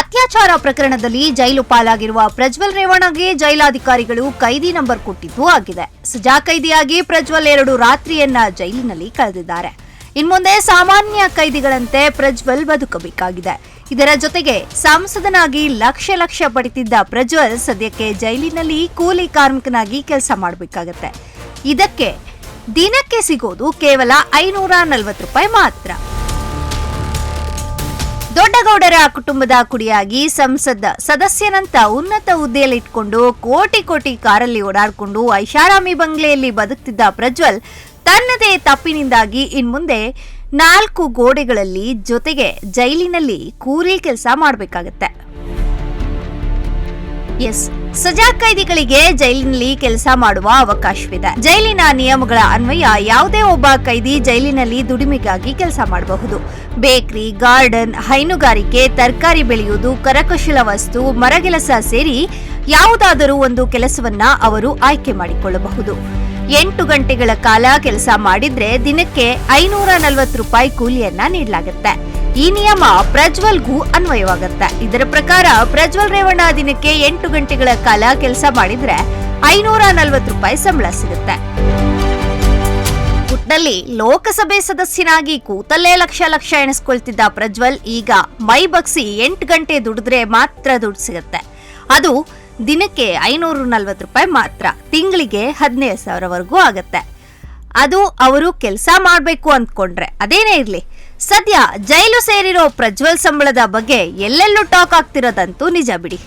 ಅತ್ಯಾಚಾರ ಪ್ರಕರಣದಲ್ಲಿ ಜೈಲು ಪಾಲಾಗಿರುವ ಪ್ರಜ್ವಲ್ ರೇವಣ್ಣಗೆ ಜೈಲಾಧಿಕಾರಿಗಳು ಕೈದಿ ನಂಬರ್ ಕೊಟ್ಟಿದ್ದು ಆಗಿದೆ. ಸಜಾ ಕೈದಿಯಾಗಿ ಪ್ರಜ್ವಲ್ ಎರಡು ರಾತ್ರಿಯನ್ನ ಜೈಲಿನಲ್ಲಿ ಕಳೆದಿದ್ದಾರೆ. ಇನ್ಮುಂದೆ ಸಾಮಾನ್ಯ ಕೈದಿಗಳಂತೆ ಪ್ರಜ್ವಲ್ ಬದುಕಬೇಕಾಗಿದೆ. ಇದರ ಜೊತೆಗೆ ಸಂಸದನಾಗಿ ಲಕ್ಷ ಲಕ್ಷ ಪಡಿತಿದ್ದ ಪ್ರಜ್ವಲ್ ಸದ್ಯಕ್ಕೆ ಜೈಲಿನಲ್ಲಿ ಕೂಲಿ ಕಾರ್ಮಿಕನಾಗಿ ಕೆಲಸ ಮಾಡಬೇಕಾಗತ್ತೆ. ಇದಕ್ಕೆ ದಿನಕ್ಕೆ ಸಿಗೋದು ಕೇವಲ ಐನೂರ ನಲವತ್ತು ರೂಪಾಯಿ ಮಾತ್ರ. ದೊಡ್ಡಗೌಡರ ಕುಟುಂಬದ ಕುಡಿಯಾಗಿ ಸಂಸದ ಸದಸ್ಯನಂತ ಉನ್ನತ ಹುದ್ದೆಯಲ್ಲಿಟ್ಕೊಂಡು ಕೋಟಿ ಕೋಟಿ ಕಾರಲ್ಲಿ ಓಡಾಡಿಕೊಂಡು ಐಷಾರಾಮಿ ಬಂಗ್ಲೆಯಲ್ಲಿ ಬದುಕ್ತಿದ್ದ ಪ್ರಜ್ವಲ್ ತನ್ನದೇ ತಪ್ಪಿನಿಂದಾಗಿ ಇನ್ಮುಂದೆ ನಾಲ್ಕು ಗೋಡೆಗಳಲ್ಲಿ ಜೊತೆಗೆ ಜೈಲಿನಲ್ಲಿ ಕೂಲಿ ಕೆಲಸ ಮಾಡಬೇಕಾಗತ್ತೆ. ಎಸ್. ಸಜಾ ಕೈದಿಗಳಿಗೆ ಜೈಲಿನಲ್ಲಿ ಕೆಲಸ ಮಾಡುವ ಅವಕಾಶವಿದೆ. ಜೈಲಿನ ನಿಯಮಗಳ ಅನ್ವಯ ಯಾವುದೇ ಒಬ್ಬ ಕೈದಿ ಜೈಲಿನಲ್ಲಿ ದುಡಿಮೆಗಾಗಿ ಕೆಲಸ ಮಾಡಬಹುದು. ಬೇಕರಿ, ಗಾರ್ಡನ್, ಹೈನುಗಾರಿಕೆ, ತರಕಾರಿ ಬೆಳೆಯುವುದು, ಕರಕುಶಲ ವಸ್ತು ಮರಗೆಲಸ ಸೇರಿ ಯಾವುದಾದರೂ ಒಂದು ಕೆಲಸವನ್ನ ಅವರು ಆಯ್ಕೆ ಮಾಡಿಕೊಳ್ಳಬಹುದು. ಎಂಟು ಗಂಟೆಗಳ ಕಾಲ ಕೆಲಸ ಮಾಡಿದ್ರೆ ದಿನಕ್ಕೆ ಐನೂರ ನಲವತ್ತು ರೂಪಾಯಿ ಕೂಲಿಯನ್ನ ನೀಡಲಾಗುತ್ತೆ. ಈ ನಿಯಮ ಪ್ರಜ್ವಲ್ಗೂ ಅನ್ವಯವಾಗುತ್ತೆ. ಇದರ ಪ್ರಕಾರ ಪ್ರಜ್ವಲ್ ರೇವಣ್ಣ ದಿನಕ್ಕೆ ಎಂಟು ಗಂಟೆಗಳ ಕಾಲ ಕೆಲಸ ಮಾಡಿದ್ರೆ ಐನೂರ ನಲವತ್ತು ರೂಪಾಯಿ ಸಂಬಳ ಸಿಗುತ್ತೆ. ಒಟ್ನಲ್ಲಿ ಲೋಕಸಭೆ ಸದಸ್ಯನಾಗಿ ಕೂತಲ್ಲೇ ಲಕ್ಷ ಲಕ್ಷ ಎಣಿಸ್ಕೊಳ್ತಿದ್ದ ಪ್ರಜ್ವಲ್ ಈಗ ಮೈ ಬಗ್ಸಿ ಎಂಟು ಗಂಟೆ ದುಡಿದ್ರೆ ಮಾತ್ರ ದುಡ್ಡು ಸಿಗುತ್ತೆ. ಅದು ದಿನಕ್ಕೆ ಐನೂರ ನಲ್ವತ್ತು ರೂಪಾಯಿ ಮಾತ್ರ. ತಿಂಗಳಿಗೆ ಹದಿನೈದು ಸಾವಿರವರೆಗೂ ಆಗತ್ತೆ. ಅದು ಅವರು ಕೆಲಸ ಮಾಡಬೇಕು ಅಂದ್ಕೊಂಡ್ರೆ. ಅದೇನೇ ಇರ್ಲಿ ಸದ್ಯ ಜೈಲು ಸೇರಿರೋ ಪ್ರಜ್ವಲ್ ಸಂಬಳದ ಬಗ್ಗೆ ಎಲ್ಲೆಲ್ಲೂ ಟಾಕ್ ಆಗ್ತಿರೋದಂತೂ ನಿಜ ಬಿಡಿ.